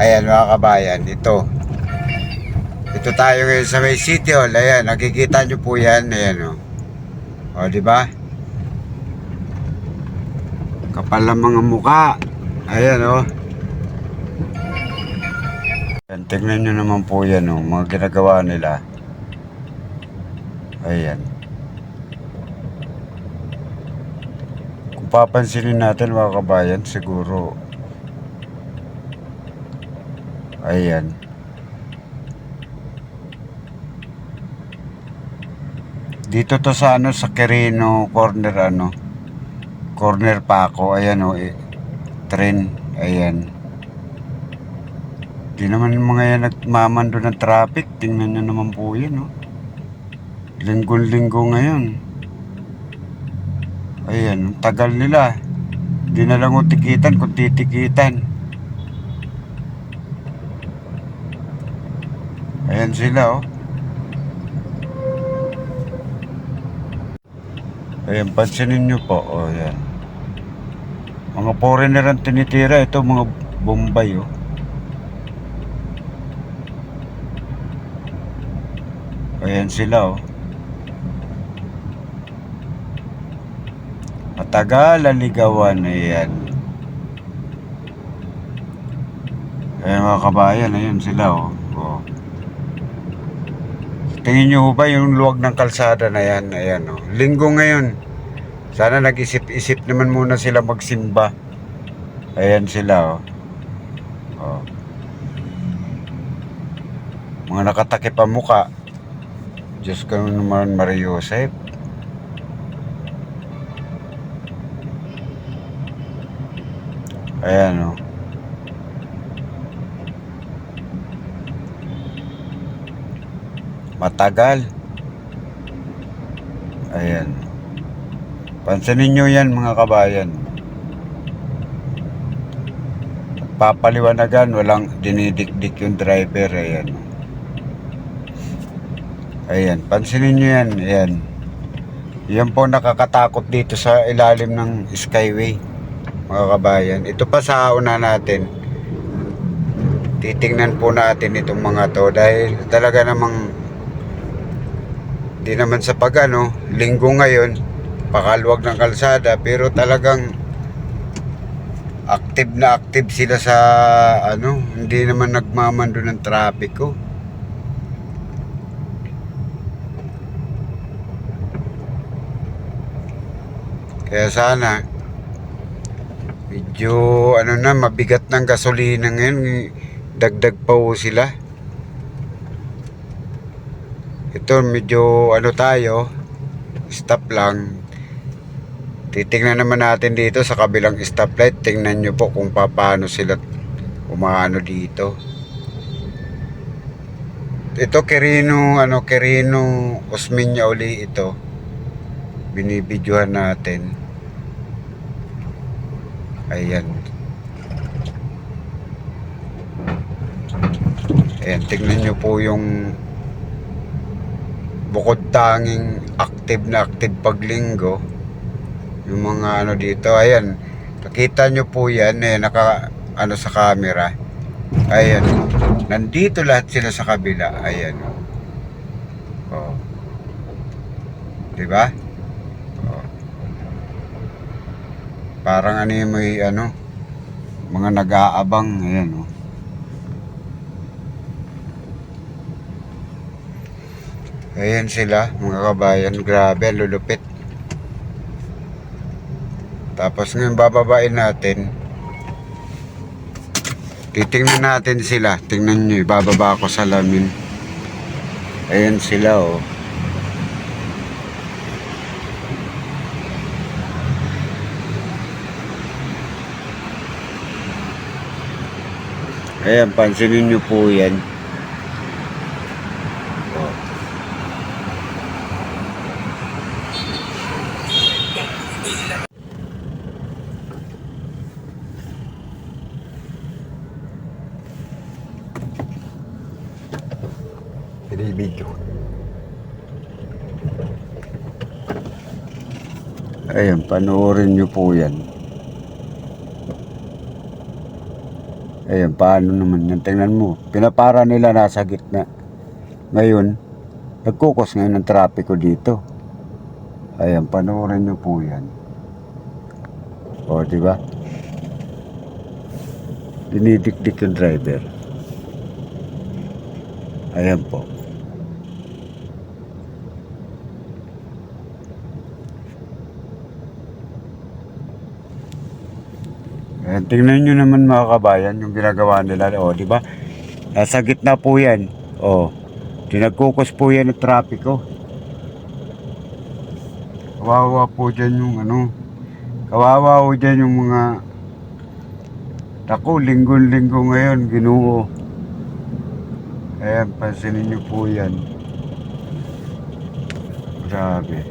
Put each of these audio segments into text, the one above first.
Ayan mga kabayan, ito. Ito tayo ngayon sa may City Hall. Ayan, nakikita nyo po yan. Ayan o. O, di ba? Kapal ang mga muka. Ayan o. Ayan, tignan nyo naman po yan o. Mga ginagawa nila. Ayan. Kung papansinin natin mga kabayan, siguro Ayan. Dito to sa ano sa Quirino corner ano. Corner pa ako. Ayan o. Eh, train. Ayan. Di naman mga yan nagmamando ng traffic. Tingnan nyo naman po yan o. Linggo-linggo ngayon. Ayan. Tagal nila. Di na lang utikitan kung titikitan. Ayan sila oh. Ayan, pansinin nyo po. O, oh, ayan. Mga foreigner ang tinitira. Ito, mga Bombay, oh. Ayan sila, oh. Matagal ang ligawan. Ayan. Ayan, mga kabayan. Ayan sila, oh. Oh. Tingin nyo ba yung luwag ng kalsada na yan? Ayan o. Linggo ngayon. Sana nag-isip-isip naman muna sila magsimba. Ayan sila o. o. Mga nakatakip ang muka. Diyos ko naman Maria Joseph. Ayan o. Matagal. Ayan. Pansinin nyo yan mga kabayan. Papaliwanagan, walang dinidikdik yung driver. Ayan. Ayan, pansinin nyo yan. Ayan. Yan po nakakatakot dito sa ilalim ng Skyway. Mga kabayan. Ito pa sa una natin. Titingnan po natin itong mga to dahil talaga namang Di naman sa pag ano, linggo ngayon, pakaluwag ng kalsada, pero talagang active na active sila sa ano, hindi naman nagmamando ng trapiko. Kaya sana medyo ano na mabigat ng gasolina ngayon, dagdag pa po sila. Ito medyo ano tayo, stop lang. Titingnan naman natin dito sa kabilang stoplight. Tingnan nyo po kung paano sila umaano dito. Ito Quirino, ano, Quirino Osminya uli ito. Binibidyohan natin. Ayan. Ayan, tingnan nyo po yung bukod tanging active na active paglinggo yung mga ano dito ayan nakita nyo po yan eh naka ano sa camera. Ayan nandito lahat sila sa kabila ayan. Oh. Di ba? Oh. parang ano may ano mga nag-aabang ayan oh Ayan sila, mga kabayan. Grabe, lulupit. Tapos ngayon bababain natin. Titingnan natin sila. Tingnan nyo, bababa ako sa lamin. Ayan sila, oh. Ayan, pansinin nyo po yan. Oh. Binibidyo. Ayan, panoorin nyo po yan. Ayun, paano naman yan? Tingnan mo. Pinapara nila nasa gitna. Ngayon, nagkukos ngayon ng trapiko dito. Ayan, panoorin nyo po yan. O, di ba? Dinidikdik yung driver. Ayan po. Ayan, tingnan nyo naman mga kabayan yung ginagawa nila. O, di ba? Nasa gitna po yan. O, tinagkukos po yan ng trapiko. Kawawa po dyan yung ano. Kawawa po dyan yung mga Ako, linggo-linggo ngayon, ginuo. Ayan, pansinin nyo po yan. Grabe.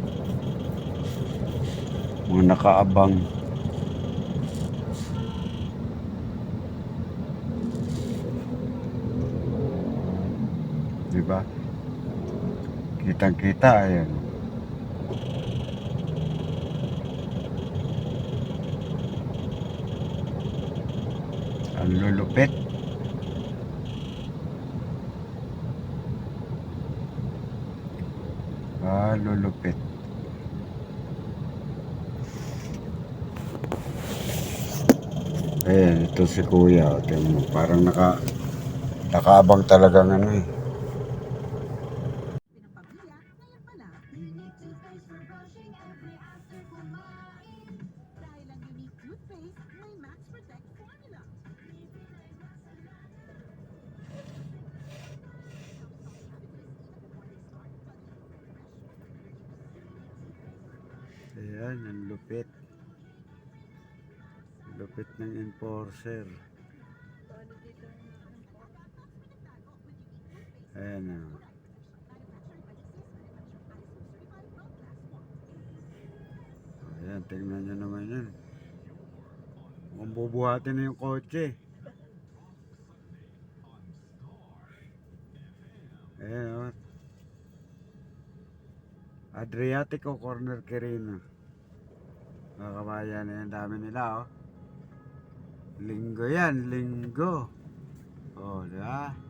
Mga nakaabang. Diba? Kitang-kita, ayan. Ang lulupit. Ah, lulupit. Eh, ito si Kuya. tingnan mo, Parang naka, nakaabang talagang ano eh. Toothpaste for brushing every after kumain. Dahil ang unique toothpaste, may Max Protect formula. Ayan, ang lupit. Lupit ng enforcer. Ayan na. Tingnan nyo naman yan. Mukhang bubuhatin na yung kotse. Ayan, oh. Adriatico Corner Quirino. Mga kabayan, ayan, dami nila, oh. Linggo yan, linggo. Oh, di?